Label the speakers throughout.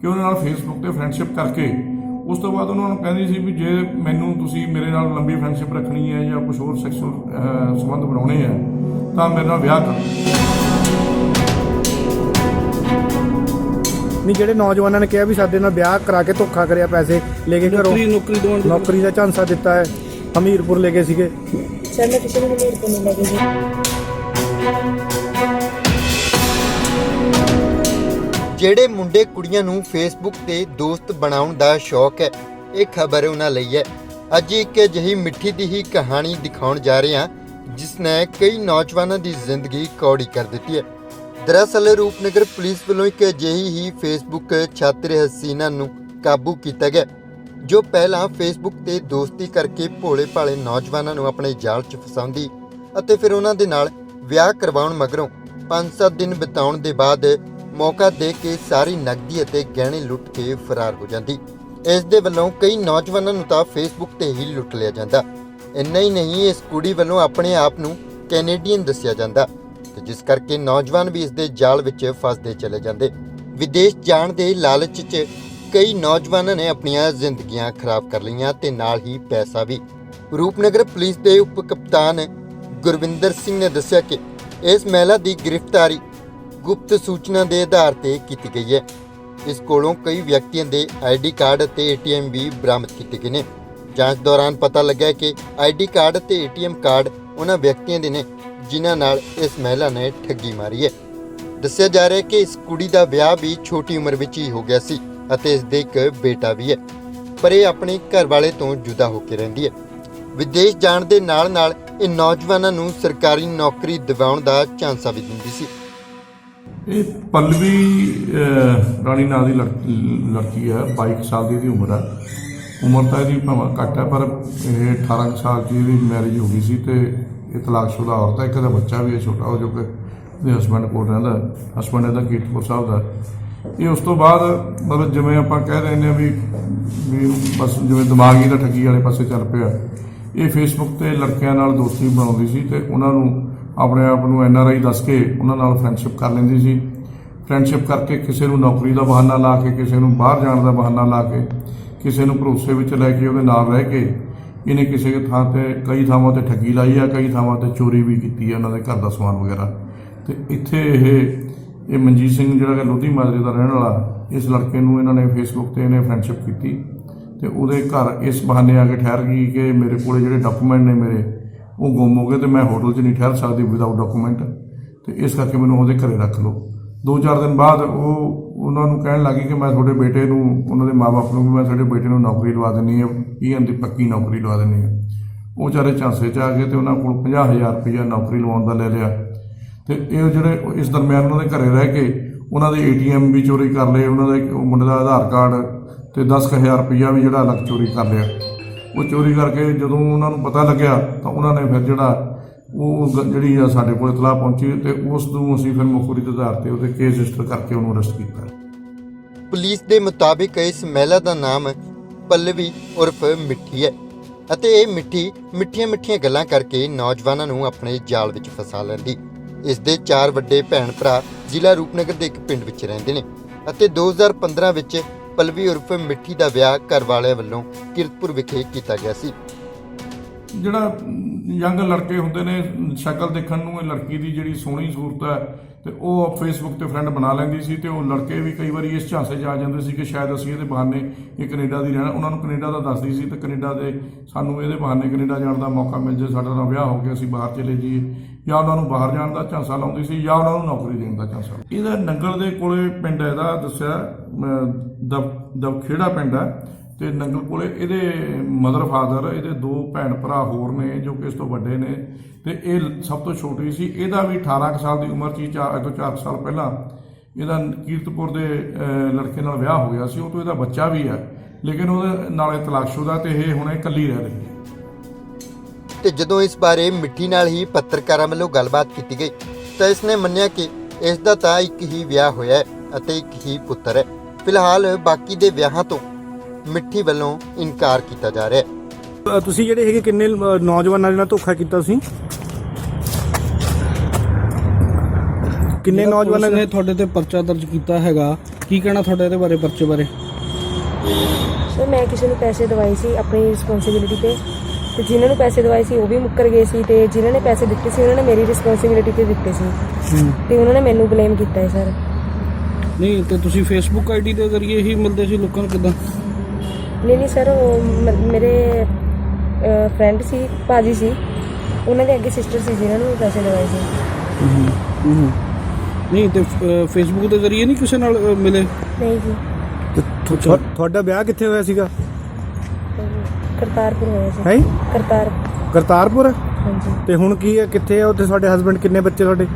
Speaker 1: ਕਿ ਉਹਨਾਂ ਨਾਲ ਫੇਸਬੁੱਕ ਤੇ ਫਰੈਂਡਸ਼ਿਪ ਕਰਕੇ ਉਸ ਤੋਂ ਬਾਅਦ ਉਹਨਾਂ ਨੂੰ ਕਹਿੰਦੀ ਸੀ ਵੀ ਜੇ ਮੈਨੂੰ ਤੁਸੀਂ ਮੇਰੇ ਨਾਲ ਲੰਬੀ ਫਰੈਂਡਸ਼ਿਪ ਰੱਖਣੀ ਹੈ ਜਾਂ ਕੁਝ ਹੋਰ ਸੈਕਸੁਅਲ ਸੰਬੰਧ ਬਣਾਉਣੇ ਆ ਤਾਂ ਮੇਰੇ ਨਾਲ ਵਿਆਹ ਕਰੋ।
Speaker 2: ਨਹੀਂ ਜਿਹੜੇ ਨੌਜਵਾਨਾਂ ਨੇ ਕਿਹਾ ਵੀ ਸਾਡੇ ਨਾਲ ਵਿਆਹ ਕਰਾ ਕੇ ਧੋਖਾ ਕਰਿਆ ਪੈਸੇ ਲੈ ਕੇ ਘਰੋਂ
Speaker 3: ਨੌਕਰੀ ਨੌਕਰੀ ਦਵਾਉਣ ਦੀ
Speaker 2: ਨੌਕਰੀ ਦਾ ਝਾਂਸਾ ਦਿੱਤਾ ਹੈ ਹਮੀਰਪੁਰ ਲੈ ਗਏ ਸੀਗੇ।
Speaker 4: ਸਰ ਮੈਂ ਕਿਸੇ ਨੂੰ ਨਹੀਂ ਤੋਂ ਨਹੀਂ ਲੱਗੀ
Speaker 5: ਜਿਹੜੇ ਮੁੰਡੇ ਕੁੜੀਆਂ ਨੂੰ ਫੇਸਬੁੱਕ ਤੇ ਦੋਸਤ ਬਣਾਉਣ ਦਾ ਸ਼ੌਕ ਹੈ, ਇਹ ਖਬਰ ਉਹਨਾਂ ਲਈ ਹੈ। ਅੱਜ ਇੱਕ ਅਜਿਹੀ ਮਿੱਠੀ ਦੀ ਹੀ ਕਹਾਣੀ ਦਿਖਾਉਣ ਜਾ ਰਹੇ ਹਾਂ, ਜਿਸ ਨੇ ਕਈ ਨੌਜਵਾਨਾਂ ਦੀ ਜ਼ਿੰਦਗੀ ਕੌੜੀ ਕਰ ਦਿੱਤੀ ਹੈ। ਦਰਅਸਲ ਰੂਪਨਗਰ ਪੁਲਿਸ ਵੱਲੋਂ ਇੱਕ ਅਜਿਹੀ ਹੀ ਫੇਸਬੁੱਕ ਛਾਤਰ ਹਸੀਨਾ ਨੂੰ ਕਾਬੂ ਕੀਤਾ ਗਿਆ, ਜੋ ਪਹਿਲਾਂ ਫੇਸਬੁੱਕ ਤੇ ਦੋਸਤੀ ਕਰਕੇ ਭੋਲੇ ਭਾਲੇ ਨੌਜਵਾਨਾਂ ਨੂੰ ਆਪਣੇ ਜਾਲ 'ਚ ਫਸਾਉਂਦੀ ਅਤੇ ਫਿਰ ਉਹਨਾਂ ਦੇ ਨਾਲ ਵਿਆਹ ਕਰਵਾਉਣ ਮਗਰੋਂ 5-7 ਦਿਨ ਬਿਤਾਉਣ ਦੇ ਬਾਅਦ ਮੌਕਾ ਦੇ ਕੇ ਸਾਰੀ ਨਕਦੀ ਅਤੇ ਗਹਿਣੇ ਲੁੱਟ ਕੇ ਫਰਾਰ ਹੋ ਜਾਂਦੀ। ਇਸ ਦੇ ਵੱਲੋਂ ਕਈ ਨੌਜਵਾਨਾਂ ਨੂੰ ਤਾਂ ਫੇਸਬੁੱਕ ਤੇ ਹੀ ਲੁੱਟ ਲਿਆ ਜਾਂਦਾ। ਇੰਨਾ ਹੀ ਨਹੀਂ, ਇਸ ਕੁੜੀ ਵੱਲੋਂ ਆਪਣੇ ਆਪ ਨੂੰ ਕੈਨੇਡੀਅਨ ਦੱਸਿਆ ਜਾਂਦਾ। ਤੇ ਜਿਸ ਕਰਕੇ ਨੌਜਵਾਨ ਵੀ ਇਸ ਦੇ ਜਾਲ ਵਿੱਚ ਫਸਦੇ ਚਲੇ ਜਾਂਦੇ। ਵਿਦੇਸ਼ ਜਾਣ ਦੇ ਲਾਲਚ 'ਚ ਕਈ ਨੌਜਵਾਨਾਂ ਨੇ ਆਪਣੀਆਂ ਜ਼ਿੰਦਗੀਆਂ ਖਰਾਬ ਕਰ ਲਈਆਂ ਤੇ ਨਾਲ ਹੀ ਪੈਸਾ ਵੀ। ਰੂਪਨਗਰ ਪੁਲਿਸ ਦੇ ਉਪ ਕਪਤਾਨ ਗੁਰਵਿੰਦਰ ਸਿੰਘ ਨੇ ਦੱਸਿਆ ਕਿ ਇਸ ਮਹਿਲਾ ਦੀ ਗ੍ਰਿਫਤਾਰੀ ਗੁਪਤ ਸੂਚਨਾ ਦੇ ਆਧਾਰ ਤੇ ਕੀਤੀ ਗਈ ਹੈ। ਇਸ ਕੋਲੋਂ ਕਈ ਵਿਅਕਤੀਆਂ ਦੇ ਆਈਡੀ ਕਾਰਡ ਅਤੇ ਏਟੀਐਮ ਵੀ ਬਰਾਮਦ ਕੀਤੇ ਗਏ ਨੇ। ਜਾਂਚ ਦੌਰਾਨ ਪਤਾ ਲੱਗਾ ਕਿ ਆਈਡੀ ਕਾਰਡ ਅਤੇ ਏਟੀਐਮ ਕਾਰਡ ਉਹਨਾਂ ਵਿਅਕਤੀਆਂ ਦੇ ਨੇ, ਜਿਨ੍ਹਾਂ ਨਾਲ ਇਸ ਮਹਿਲਾ ਨੇ ਠੱਗੀ ਮਾਰੀ ਹੈ। ਦੱਸਿਆ ਜਾ ਰਿਹਾ ਹੈ ਕਿ ਇਸ ਕੁੜੀ ਦਾ ਵਿਆਹ ਵੀ ਛੋਟੀ ਉਮਰ ਵਿੱਚ ਹੀ ਹੋ ਗਿਆ ਸੀ ਅਤੇ ਇਸ ਦੇ ਇੱਕ ਬੇਟਾ ਵੀ ਹੈ। ਪਰ ਇਹ ਆਪਣੇ ਘਰ ਵਾਲੇ ਤੋਂ ਜੁਦਾ ਹੋ ਕੇ ਰਹਿੰਦੀ ਹੈ। ਵਿਦੇਸ਼ ਜਾਣ ਦੇ ਨਾਲ-ਨਾਲ ਇਹ ਨੌਜਵਾਨਾਂ ਨੂੰ ਸਰਕਾਰੀ ਨੌਕਰੀ ਦਿਵਾਉਣ ਦਾ ਝਾਂਸਾ ਵੀ ਦਿੰਦੀ ਸੀ।
Speaker 1: ਇਹ ਪੱਲਵੀ ਰਾਣੀ ਨਾਂ ਦੀ ਲੜ- ਲੜਕੀ ਹੈ 22 ਸਾਲ ਦੀ ਇਹਦੀ ਉਮਰ ਹੈ। ਉਮਰ ਤਾਂ ਇਹਦੀ ਭਾਵੇਂ ਘੱਟ ਹੈ, ਪਰ ਇਹ 18 ਕੁ ਸਾਲ 'ਚ ਇਹਦੀ ਮੈਰਿਜ ਹੋ ਗਈ ਸੀ ਤੇ ਇਹ ਤਲਾਕਸ਼ੁਦਾ ਔਰਤ ਹੈ। ਇੱਕ ਦਾ ਬੱਚਾ ਵੀ ਹੈ ਛੋਟਾ, ਉਹ ਜੋ ਕਿ ਇਹਦੇ ਹਸਬੰਡ ਕੋਲ ਰਹਿੰਦਾ ਹਸਬੰਡ ਇਹਦਾ ਕੀਰਤਪੁਰ ਸਾਹਿਬ ਦਾ ਇਹ ਉਸ ਤੋਂ ਬਾਅਦ ਮਤਲਬ ਜਿਵੇਂ ਆਪਾਂ ਕਹਿ ਰਹੇ ਨੇ ਵੀ ਵੀ ਬਸ ਜਿਵੇਂ ਦਿਮਾਗ ਹੀ ਦਾ ਠੱਗੀ ਵਾਲੇ ਪਾਸੇ ਚੱਲ ਪਿਆ। ਇਹ ਫੇਸਬੁੱਕ ਤੇ ਲੜਕਿਆਂ ਨਾਲ ਦੋਸਤੀ ਬਣਾਉਂਦੀ ਸੀ ਤੇ ਉਹਨਾਂ ਨੂੰ ਆਪਣੇ ਆਪ ਨੂੰ ਐਨ ਆਰ ਆਈ ਦੱਸ ਕੇ ਉਹਨਾਂ ਨਾਲ ਫਰੈਂਡਸ਼ਿਪ ਕਰ ਲੈਂਦੀ ਸੀ। ਫਰੈਂਡਸ਼ਿਪ ਕਰਕੇ ਕਿਸੇ ਨੂੰ ਨੌਕਰੀ ਦਾ ਬਹਾਨਾ ਲਾ ਕੇ, ਕਿਸੇ ਨੂੰ ਬਾਹਰ ਜਾਣ ਦਾ ਬਹਾਨਾ ਲਾ ਕੇ, ਕਿਸੇ ਨੂੰ ਭਰੋਸੇ ਵਿੱਚ ਲੈ ਕੇ, ਉਹਦੇ ਨਾਲ ਰਹਿ ਕੇ ਇਹਨੇ ਕਿਸੇ ਥਾਂ ਤੇ, ਕਈ ਥਾਵਾਂ ਤੇ ਠੱਗੀ ਲਾਈ ਆ, ਕਈ ਥਾਵਾਂ ਤੇ ਚੋਰੀ ਵੀ ਕੀਤੀ ਆ ਉਹਨਾਂ ਦੇ ਘਰ ਦਾ ਸਮਾਨ ਵਗੈਰਾ। ਤੇ ਇੱਥੇ ਇਹ ਇਹ ਮਨਜੀਤ ਸਿੰਘ ਜਿਹੜਾ ਕਿ ਲੋਧੀ ਮਾਜਰੇ ਦਾ ਰਹਿਣ ਵਾਲਾ, ਇਸ ਲੜਕੇ ਨੂੰ ਇਹਨਾਂ ਨੇ ਫੇਸਬੁੱਕ ਤੇ ਇਹਨੇ ਫਰੈਂਡਸ਼ਿਪ ਕੀਤੀ। ਤੇ ਉਹਦੇ ਘਰ ਇਸ ਬਹਾਨੇ ਆ ਕੇ ਠਹਿਰ ਗਈ ਕਿ ਮੇਰੇ ਕੋਲੇ ਜਿਹੜੇ ਡਾਕੂਮੈਂਟ ਨੇ ਮੇਰੇ ਉਹ ਗੁੰਮ ਹੋ ਗਏ ਤੇ ਮੈਂ ਹੋਟਲ 'ਚ ਨਹੀਂ ਠਹਿਰ ਸਕਦੀ ਵਿਦਆਊਟ ਡਾਕੂਮੈਂਟ ਤੇ ਇਸ ਕਰਕੇ ਮੈਨੂੰ ਉਹਦੇ ਘਰੇ ਰੱਖ ਲਓ। ਦੋ ਚਾਰ ਦਿਨ ਬਾਅਦ ਉਹ ਉਹਨਾਂ ਨੂੰ ਕਹਿਣ ਲੱਗੀ ਕਿ ਮੈਂ ਤੁਹਾਡੇ ਬੇਟੇ ਨੂੰ, ਉਹਨਾਂ ਦੇ ਮਾਪੇ ਨੂੰ ਵੀ ਮੈਂ ਤੁਹਾਡੇ ਬੇਟੇ ਨੂੰ ਨੌਕਰੀ ਲਵਾ ਦਿੰਨੀ ਹੈ ਪੀਐਮ ਦੀ ਪੱਕੀ ਨੌਕਰੀ ਲਵਾ ਦਿੰਨੀ ਹੈ ਉਹ ਵਿਚਾਰੇ ਝਾਂਸੇ 'ਚ ਆ ਗਏ ਤੇ ਉਹਨਾਂ ਕੋਲ 50000 ਰੁਪਇਆ ਨੌਕਰੀ ਲਵਾਉਣ ਦਾ ਲੈ ਲਿਆ। ਤੇ ਇਹ ਜਿਹੜੇ ਇਸ ਦਰਮਿਆਨ ਉਹਨਾਂ ਦੇ ਘਰੇ ਰਹਿ ਕੇ ਉਹਨਾਂ ਦੇ ਏਟੀਐਮ ਵੀ ਚੋਰੀ ਕਰ ਲਏ, ਉਹਨਾਂ ਦਾ ਮੁੰਡੇ ਦਾ ਆਧਾਰ ਕਾਰਡ ਤੇ 10000 ਰੁਪਇਆ ਵੀ ਜਿਹੜਾ ਅਲੱਗ ਚੋਰੀ ਕਰ ਲਿਆ। ਉਹ ਚੋਰੀ ਕਰਕੇ ਜਦੋਂ ਉਹਨਾਂ ਨੂੰ ਪਤਾ ਲੱਗਿਆ ਤਾਂ ਉਹਨਾਂ ਨੇ ਫਿਰ ਜਿਹੜਾ ਉਹ ਗ- ਜਿਹੜੀ ਆ ਸਾਡੇ ਕੋਲ ਇਤਲਾਹ ਪਹੁੰਚੀ ਤੇ ਉਸ ਨੂੰ ਅਸੀਂ ਫਿਰ ਮੁਖਬਰੀ ਦੇ ਆਧਾਰ ਤੇ ਉਹਦੇ ਕੇਸ ਰਜਿਸਟਰ ਕਰਕੇ ਉਹਨੂੰ ਅਰੈਸਟ ਕੀਤਾ।
Speaker 5: ਪੁਲਿਸ ਦੇ ਮੁਤਾਬਿਕ ਇਸ ਮਹਿਲਾ ਦਾ ਨਾਮ ਪੱਲਵੀ ਉਰਫ ਮਿੱਠੀ ਹੈ ਅਤੇ ਇਹ ਮਿੱਠੀ ਮਿੱਠੀਆਂ ਮਿੱਠੀਆਂ ਗੱਲਾਂ ਕਰਕੇ ਨੌਜਵਾਨਾਂ ਨੂੰ ਆਪਣੇ ਜਾਲ ਵਿੱਚ ਫਸਾ ਲੈਂਦੀ। ਇਸ ਦੇ ਚਾਰ ਵੱਡੇ ਭੈਣ ਭਰਾ ਜ਼ਿਲ੍ਹਾ ਰੂਪਨਗਰ ਦੇ ਇੱਕ ਪਿੰਡ ਵਿੱਚ ਰਹਿੰਦੇ ਨੇ ਅਤੇ 2015 ਵਿੱਚ ਪਲਵੀ ਉਰਫ ਮਿੱਠੀ ਦਾ ਵਿਆਹ ਘਰ ਵਾਲਿਆਂ ਵੱਲੋਂ ਕਿਰਤਪੁਰ ਵਿਖੇ ਕੀਤਾ ਗਿਆ ਸੀ।
Speaker 1: ਜਿਹੜਾ ਯੰਗ ਲੜਕੇ ਹੁੰਦੇ ਨੇ ਸ਼ਕਲ ਦੇਖਣ ਨੂੰ ਇਹ ਲੜਕੀ ਦੀ ਜਿਹੜੀ ਸੋਹਣੀ ਸੂਰਤ ਹੈ ਤੇ ਉਹ ਫੇਸਬੁੱਕ ਤੇ ਫਰੈਂਡ ਬਣਾ ਲੈਂਦੀ ਸੀ ਤੇ ਉਹ ਲੜਕੇ ਵੀ ਕਈ ਵਾਰੀ ਇਸ ਝਾਂਸੇ 'ਚ ਆ ਜਾਂਦੇ ਸੀ ਕਿ ਸ਼ਾਇਦ ਅਸੀਂ ਇਹਦੇ ਬਹਾਨੇ ਇਹ ਕੈਨੇਡਾ ਦੀ ਰਹਿਣਾ ਉਹਨਾਂ ਨੂੰ ਕੈਨੇਡਾ ਦਾ ਦੱਸਦੀ ਸੀ ਤੇ ਕੈਨੇਡਾ ਦੇ ਸਾਨੂੰ ਇਹਦੇ ਬਹਾਨੇ ਕੈਨੇਡਾ ਜਾਣ ਦਾ ਮੌਕਾ ਮਿਲ ਜੇ ਸਾਡਾ ਨਾਲ ਵਿਆਹ ਹੋ ਕੇ ਅਸੀਂ ਬਾਹਰ ਚਲੇ ਜਾਈਏ। ਜਾਂ ਉਹਨਾਂ ਨੂੰ ਬਾਹਰ ਜਾਣ ਦਾ ਝਾਂਸਾ ਲਾਉਂਦੀ ਸੀ ਜਾਂ ਉਹਨਾਂ ਨੂੰ ਨੌਕਰੀ ਦੇਣ ਦਾ ਝਾਂਸਾ ਇਹਦਾ ਨੰਗਲ ਦੇ ਕੋਲੇ ਪਿੰਡ ਇਹਦਾ ਦੱਸਿਆ ਅਮ, ਦਬ ਦਬਖੇੜਾ ਪਿੰਡ ਹੈ। ਤੇ ਨੰਗਲ ਕੋਲੇ ਇਹਦੇ ਮਦਰ ਫਾਦਰ ਇਹਦੇ ਦੋ ਭੈਣ ਭਰਾ ਹੋਰ ਨੇ ਜੋ ਕਿ ਇਸ ਤੋਂ ਵੱਡੇ ਨੇ। ਤੇ ਇਹ ਸਭ ਤੋਂ ਛੋਟੀ ਸੀ। ਇਹਦਾ ਵੀ 18 ਸਾਲ ਦੀ ਉਮਰ 'ਚ ਹੀ ਤੋਂ 4 ਸਾਲ ਪਹਿਲਾਂ। ਇਹਦਾ ਕੀਰਤਪੁਰ ਦੇ ਲੜਕੇ ਨਾਲ ਵਿਆਹ ਹੋ ਗਿਆ ਸੀ। ਉਹ ਤੋਂ ਇਹਦਾ ਬੱਚਾ ਵੀ ਹੈ। ਲੇਕਿਨ ਉਹਦੇ ਨਾਲੇ ਤਲਾਕਸ਼ੁਦਾ ਤੇ ਇਹ ਹੁਣ ਇਕੱਲੀ ਰਹਿ ਰਹੀ ਹੈ।
Speaker 5: ਤੇ ਜਦੋਂ ਇਸ ਬਾਰੇ ਮਿੱਠੀ ਨਾਲ ਹੀ ਪੱਤਰਕਾਰਾਂ ਵੱਲੋਂ ਗੱਲਬਾਤ ਕੀਤੀ ਗਈ, ਤਾਂ ਇਸ ਨੇ ਮੰਨਿਆ ਕਿ ਇਸ ਦਾ ਤਾਂ ਇੱਕ ਹੀ ਵਿਆਹ ਹੋਇਆ ਹੈ ਅਤੇ ਇੱਕ ਹੀ ਪੁੱਤਰ ਹੈ। ਫਿਲਹਾਲ ਬਾਕੀ ਦੇ ਵਿਆਹਾਂ ਤੋਂ ਮਿੱਠੀ ਵੱਲੋਂ ਇਨਕਾਰ ਕੀਤਾ ਜਾ ਰਿਹਾ ਹੈ।
Speaker 2: ਅ, ਤੁਸੀਂ ਜਿਹੜੇ ਹੈਗੇ ਕਿੰਨੇ ਅ, ਨੌਜਵਾਨਾਂ ਦੇ ਨਾਲ ਧੋਖਾ ਕੀਤਾ ਤੁਸੀਂ? ਕਿੰਨੇ ਨੌਜਵਾਨਾਂ ਨੇ
Speaker 3: ਨੇ ਤੁਹਾਡੇ ਤੇ ਪਰਚਾ ਦਰਜ ਕੀਤਾ ਹੈਗਾ ਕੀ ਕਹਿਣਾ ਤੁਹਾਡਾ ਇਹਦੇ ਬਾਰੇ ਪਰਚੇ ਬਾਰੇ?
Speaker 4: ਸਰ ਮੈਂ ਕਿਸੇ ਨੂੰ ਪੈਸੇ ਦਵਾਏ ਸੀ ਆਪਣੀ ਰਿਸਪੌਂਸਿਬਿਲਿਟੀ ਤੇ। ਤੇ ਜਿਨ੍ਹਾਂ ਨੂੰ ਪੈਸੇ ਦਵਾਏ ਸੀ ਉਹ ਵੀ ਮੁੱਕਰ ਗਏ ਸੀ ਤੇ ਜਿਨ੍ਹਾਂ ਨੇ ਪੈਸੇ ਦਿੱਤੇ ਸੀ ਉਹਨਾਂ ਨੇ ਮੇਰੀ ਰਿਸਪੌਂਸਿਬਿਲਿਟੀ ਤੇ ਦਿੱਤੇ ਸੀ। ਤੇ ਉਹਨਾਂ ਨੇ ਮੈਨੂੰ ਬਲੇਮ ਕੀਤਾ ਹੈ ਸਰ।
Speaker 3: ਨਹੀਂ ਤੇ ਤੁਸੀਂ ਫੇਸਬੁੱਕ ਆਈਡੀ ਦੇ ਜ਼ਰੀਏ ਹੀ ਮਿਲਦੇ ਸੀ ਲੋਕਾਂ ਨੂੰ ਕਿਦਾਂ?
Speaker 4: ਨਹੀਂ ਨਹੀਂ ਸਰ ਉਹ ਮੇਰੇ ਫਰੈਂਡ ਸੀ ਭਾਜੀ ਸੀ ਉਹਨਾਂ ਦੇ ਅੱਗੇ ਸਿਸਟਰ ਸੀ ਜਿਨ੍ਹਾਂ ਨੂੰ ਪੈਸੇ ਦਵਾਏ ਸੀ।
Speaker 3: ਨਹੀਂ ਤੇ ਫੇਸਬੁੱਕ ਦੇ ਜ਼ਰੀਏ ਨਹੀਂ ਕਿਸੇ ਨਾਲ ਮਿਲੇ?
Speaker 4: ਨਹੀਂ ਜੀ।
Speaker 2: ਤੁਹਾਡਾ ਵਿਆਹ ਕਿੱਥੇ ਹੋਇਆ ਸੀਗਾ?
Speaker 4: ਕਰਤਾਰਪੁਰ ਹੋਇਆ ਸੀ।
Speaker 2: ਹੈ?
Speaker 4: ਕਰਤਾਰ।
Speaker 2: ਕਰਤਾਰਪੁਰ?
Speaker 4: ਹਾਂਜੀ।
Speaker 2: ਤੇ ਹੁਣ ਕੀ ਹੈ ਕਿੱਥੇ ਆ ਉੱਥੇ ਤੁਹਾਡੇ ਹਸਬੰਡ ਕਿੰਨੇ ਬੱਚੇ ਤੁਹਾਡੇ?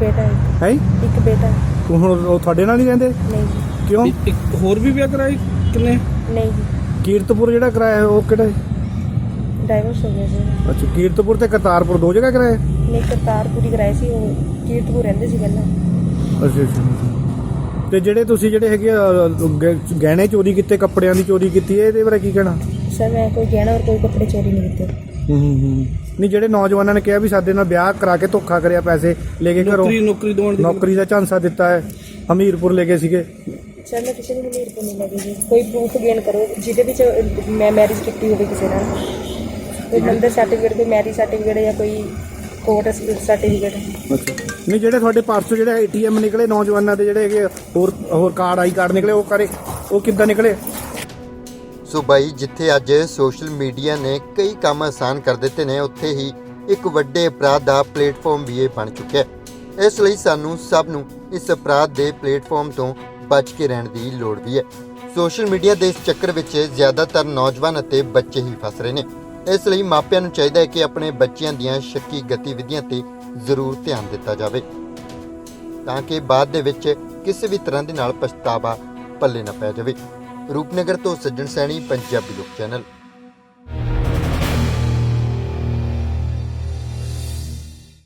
Speaker 4: ਬੇਟਾ ਹੈ।
Speaker 2: ਹੈ?
Speaker 4: ਇੱਕ ਬੇਟਾ
Speaker 2: ਹੁਣ ਉਹ ਤੁਹਾਡੇ ਨਾਲ ਹੀ ਰਹਿੰਦੇ?
Speaker 4: ਨਹੀਂ ਜੀ।
Speaker 2: ਕਿਉਂ?
Speaker 3: ਇੱਕ- ਹੋਰ ਵੀ ਵਿਆਹ ਕਰਾਏ ਕਿੰਨੇ?
Speaker 4: ਨਹੀਂ ਜੀ।
Speaker 2: ਕੀਰਤਪੁਰ ਜਿਹੜਾ ਕਰਾਇਆ ਹੈ, ਉਹ ਕਿਹੜਾ ਹੈ?
Speaker 4: ਡਾਈਵੋਰਸ ਹੋ ਗਿਆ ਸੀ
Speaker 2: ਅੱਛਾ ਕੀਰਤਪੁਰ ਤੇ ਕਰਤਾਰਪੁਰ ਦੋ ਜਗ੍ਹਾ ਕਰਾਇਆ ਹੈ?
Speaker 4: ਨਹੀਂ ਕਰਤਾਰਪੁਰ ਹੀ ਕਰਾਏ ਸੀ ਉਹ ਕੀਰਤਪੁਰ ਰਹਿੰਦੇ ਸੀ ਪਹਿਲਾਂ
Speaker 2: ਅੱਛਾ ਅੱਛਾ। ਤੇ ਜਿਹੜੇ ਤੁਸੀਂ ਜਿਹੜੇ ਹੈਗੇ ਆ, ਗ- ਗਹਿਣੇ ਚੋਰੀ ਕੀਤੇ ਕੱਪੜਿਆਂ ਦੀ ਚੋਰੀ ਕੀਤੀ ਹੈ ਇਹਦੇ ਬਾਰੇ ਕੀ ਕਹਿਣਾ
Speaker 4: ਸਰ ਮੈਂ ਕੋਈ ਗਹਿਣਾ ਔਰ ਕੋਈ ਕੱਪੜੇ ਚੋਰੀ ਨਹੀਂ ਕੀਤੇ
Speaker 2: ਨਹੀਂ ਜਿਹੜੇ ਨੌਜਵਾਨਾਂ ਨੇ ਕਿਹਾ ਵੀ ਸਾਡੇ ਨਾਲ ਵਿਆਹ ਕਰਾ ਕੇ ਧੋਖਾ ਕਰਿਆ ਪੈਸੇ ਲੈ ਕੇ ਘਰੋਂ
Speaker 3: ਨੌਕਰੀ ਨੌਕਰੀ ਦਵਾਉਣ ਦੀ
Speaker 2: ਨੌਕਰੀ ਦਾ ਝਾਂਸਾ ਦਿੱਤਾ ਹੈ ਹਮੀਰਪੁਰ ਲੈ ਗਏ ਸੀਗੇ
Speaker 4: ਸਰ ਮੈਂ ਕਿਸੇ ਨੂੰ ਵੀ ਨਹੀਂ ਨਹੀਂ ਲੱਗੀ ਜੀ। ਕੋਈ ਪ੍ਰੂਫ ਗੇਨ ਕਰੋ ਜਿਹਦੇ ਵਿੱਚ ਮੈਂ ਮੈਰਿਜ ਕੀਤੀ ਹੋਵੇ ਕਿਸੇ ਨਾਲ। ਕੋਈ ਮੰਦਰ ਸਰਟੀਫਿਕੇਟ ਕੋਈ ਮੈਰਿਜ ਸਰਟੀਫਿਕੇਟ ਜਾਂ ਕੋਈ ਕੋਰਟ ਸਰਟੀਫਿਕੇਟ
Speaker 2: ਅੱਛਾ। ਨਹੀਂ ਜਿਹੜੇ ਤੁਹਾਡੇ ਪਰਸੋਂ ਜਿਹੜੇ ਏਟੀਐਮ ਨਿਕਲੇ ਨੌਜਵਾਨਾਂ ਦੇ ਜਿਹੜੇ ਹੈਗੇ ਹੋਰ ਹੋਰ ਕਾਰਡ ਆਈ ਕਾਰਡ ਨਿਕਲੇ ਉਹ ਕਰੇ ਉਹ ਕਿੱਦਾਂ ਨਿਕਲੇ?
Speaker 5: ਸੋ ਬਾਈ ਜਿੱਥੇ ਅੱਜ ਸੋਸ਼ਲ ਮੀਡੀਆ ਨੇ ਕਈ ਕੰਮ ਆਸਾਨ ਕਰ ਦਿੱਤੇ ਨੇ ਉੱਥੇ ਹੀ ਇੱਕ ਵੱਡੇ ਅਪਰਾਧ ਦਾ ਪਲੇਟਫਾਰਮ ਵੀ ਇਹ ਬਣ ਚੁੱਕਿਆ ਹੈ। ਇਸ ਲਈ ਸਾਨੂੰ ਸਭ ਨੂੰ ਇਸ ਅਪਰਾਧ ਦੇ ਪਲੇਟਫਾਰਮ ਤੋਂ ਬਚ ਕੇ ਰਹਿਣ ਦੀ ਲੋੜ ਵੀ ਹੈ। ਸੋਸ਼ਲ ਮੀਡੀਆ ਦੇ ਇਸ ਚੱਕਰ ਵਿੱਚ ਜ਼ਿਆਦਾਤਰ ਨੌਜਵਾਨ ਅਤੇ ਬੱਚੇ ਹੀ ਫਸ ਰਹੇ ਨੇ। ਇਸ ਲਈ ਮਾਪਿਆਂ ਨੂੰ ਚਾਹੀਦਾ ਹੈ ਕਿ ਆਪਣੇ ਬੱਚਿਆਂ ਦੀਆਂ ਸ਼ੱਕੀ ਗਤੀਵਿਧੀਆਂ ਤੇ ਜ਼ਰੂਰ ਧਿਆਨ ਦਿੱਤਾ ਜਾਵੇ, ਤਾਂ ਕਿ ਬਾਅਦ ਦੇ ਵਿੱਚ ਕਿਸੇ ਵੀ ਤਰ੍ਹਾਂ ਦੇ ਨਾਲ ਪਛਤਾਵਾ ਪੱਲੇ ਨਾ ਪੈ ਜਾਵੇ। ਰੂਪਨਗਰ ਤੋਂ ਸੱਜਣ ਸੈਣੀ, ਪੰਜਾਬੀ ਲੋਕ ਚੈਨਲ।